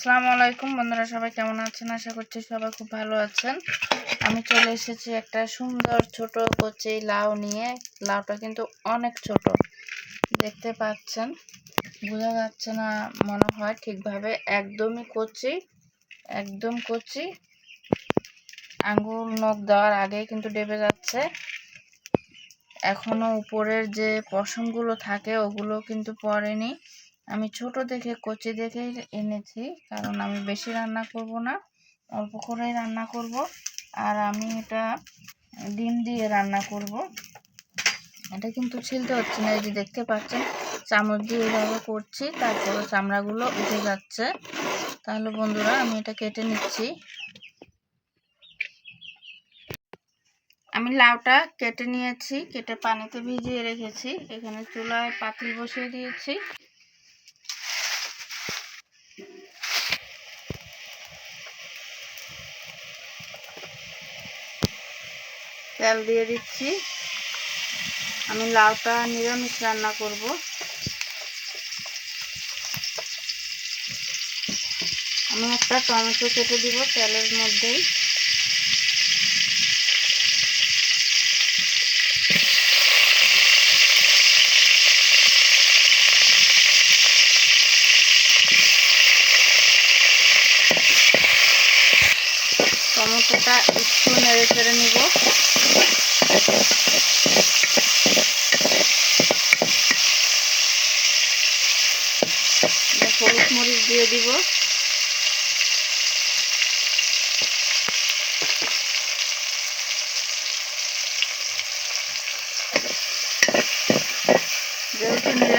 আসসালামু আলাইকুম, বন্ধুরা সবাই কেমন আছেন? আশা করছি সবাই খুব ভালো আছেন। আমি চলে এসেছি একটা সুন্দর ছোট কচি লাউ নিয়ে। লাউটা কিন্তু অনেক ছোট, দেখতে পাচ্ছেন? বোঝা যাচ্ছে না মনে হয় ঠিকভাবে একদমই কচি, একদম কচি। আঙ্গুল নখ দেওয়ার আগে কিন্তু ডেবে যাচ্ছে। এখনও উপরের যে পশমগুলো থাকে, ওগুলো কিন্তু পড়েনি। আমি ছোট দেখে, কচি দেখেই এনেছি, কারণ আমি বেশি রান্না করব না। অল্প করেই রান্না করব। আর আমি এটা ডিম দিয়ে রান্না করব। এটা কিন্তু ছিলতে হচ্ছে না, এই যে দেখতে পাচ্ছেন, চামচ দিয়ে এইভাবে করছি, তারপরে চামড়াগুলো উঠে যাচ্ছে। তাহলে বন্ধুরা, আমি এটা কেটে নিচ্ছি। আমি লাউটা কেটে নিয়েছি, কেটে পানিতে ভিজিয়ে রেখেছি। এখানে চুলায় পাতিল বসিয়ে দিয়েছি। তেল দিয়ে দিচ্ছি। আমি লাউটা নিরামিষ রান্না করব। আমি একটা টমেটো কেটে দিব তেলের মধ্যেই। টমেটোটা একটু নেড়ে চেড়ে নিব হলুদ মরিচ দিয়ে দিব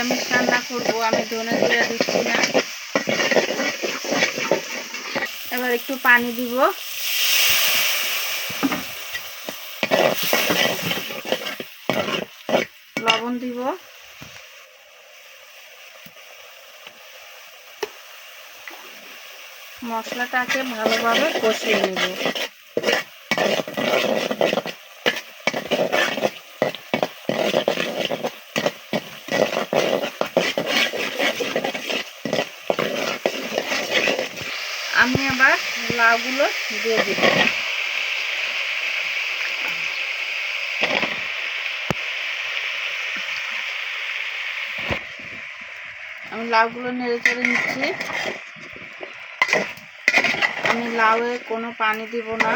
যেহেতু নিরামিষ রান্না করব, আমি ধনে জিরা দিচ্ছি না। এবার একটু পানি দিব। লবণ দিব। মশলাটাকে ভালোভাবে কষিয়ে নেব। আমি আবার লাউগুলো দিয়ে দিব। আমি লাউগুলো নেড়ে চেড়ে নিচ্ছি। আমি লাউয়ে কোনো পানি দিব না।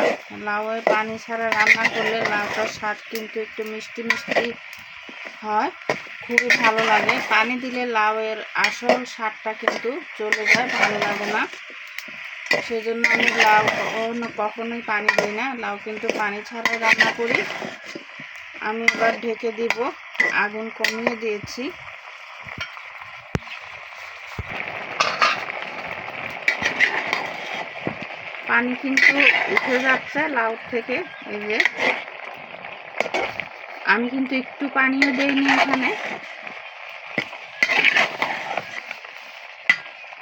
লাউয়ে পানি ছাড়া রান্না করলে লাউটার স্বাদ কিন্তু একটু মিষ্টি মিষ্টি হয়। খুবই ভালো লাগে। পানি দিলে লাউয়ের আসল স্বাদটা কিন্তু চলে যায়, ভালো লাগে না। সেই জন্য আমি লাউ কখনো কখনোই পানি দিই না। লাউ কিন্তু পানি ছাড়াই রান্না করি। আমি এবার ঢেকে দিব। আগুন কমিয়ে দিয়েছি। পানি কিন্তু উঠে যাচ্ছে লাউ থেকে, এই যে। আমি কিন্তু একটু পানিও দেইনি এখানে।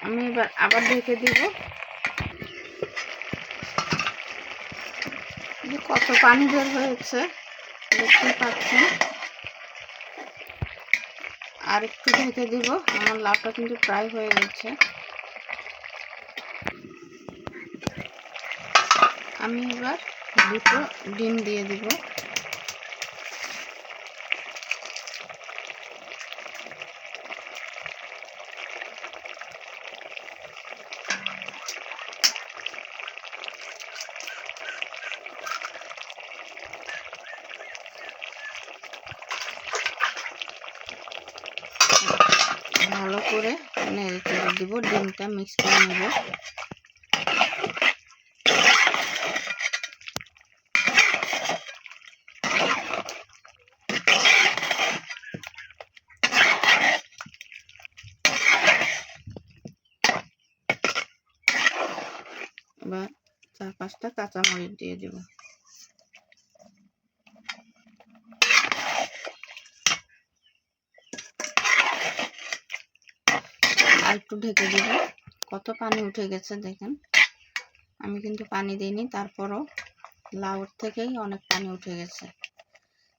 আমি এবার আবার ঢেকে দিব। কত পানি বের হয়েছে, দেখতে পাচ্ছেন আর একটু ঢেকে দিব, আমার লাভটা কিন্তু প্রায় হয়ে গেছে। আমি এবার দুটো ডিম দিয়ে দিব। ভালো করে নেড়ে চেড়ে দিব, ডিমটা মিক্স করে নেব। এবার চার পাঁচটা কাঁচামরিচ দিয়ে দেব। একটু ঢেকে দেব। কত পানি উঠে গেছে দেখেন। আমি কিন্তু পানি দিইনি, তারপরও লাউর থেকেই অনেক পানি উঠে গেছে।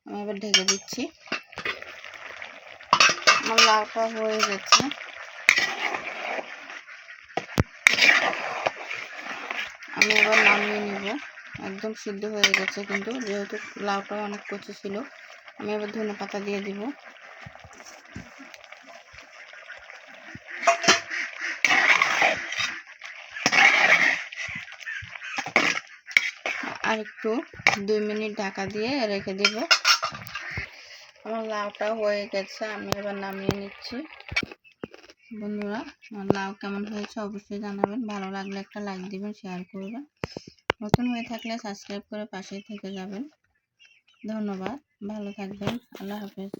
আমি এবার ঢেকে দিচ্ছি। আমার লাউটা হয়ে গেছে। আমি এবার নামিয়ে নিব। একদম সিদ্ধ হয়ে গেছে কিন্তু, যেহেতু লাউটা অনেক কচি ছিল, আমি এবার ধনে পাতা দিয়ে দিব। আর একটু দুই মিনিট ঢাকা দিয়ে রেখে দিব। আমার লাউটা হয়ে গেছে, আমি এবার নামিয়ে নিচ্ছি। বন্ধুরা, আমার লাউ কেমন হয়েছে অবশ্যই জানাবেন। ভালো লাগলে একটা লাইক দিবেন শেয়ার করবেন। নতুন হয়ে থাকলে সাবস্ক্রাইব করে পাশেই থেকে যাবেন। ধন্যবাদ, ভালো থাকবেন, আল্লাহ হাফেজ।